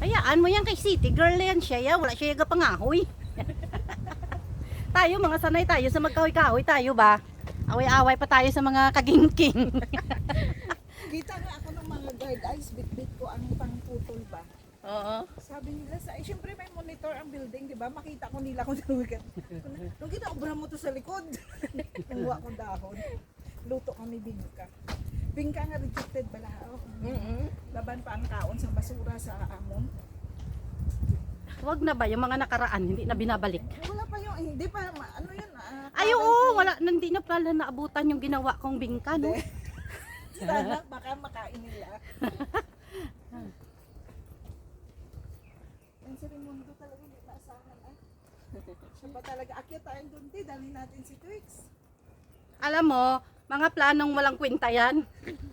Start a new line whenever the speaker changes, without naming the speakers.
Hayaan mo yan kay City Girl yan siya. Ya. Wala siya yaga pangahoy. tayo mga sanay tayo sa magkahoy-kahoy tayo ba? Away-away pa tayo sa mga kagingking.
Kita nga ako ng mga guard eyes, bit-bit ko anong pangputol ba.
Oo.
Sabi nila sa, eh, syempre may monitor ang building, di ba? Makita ko nila kung saan wicket. Nung ginaobra mo to sa likod, nanguha ko dahon. Luto kami bingka. Bingka nga rejected bala. Oh. Laban pa ang kaon sa basura sa amon.
Wag na ba yung mga nakaraan hindi na binabalik?
Wala pa yung, hindi pa, ma- ano yun? ah,
Ay oo, wala hindi na pala naabutan yung ginawa kong bingka no.
Sana baka makain nila. Ang si Raimundo talaga hindi maasahan ah. Siya talaga? Akyat tayo doon, di. Dali natin si Twix.
Alam mo, mga planong walang kwenta yan.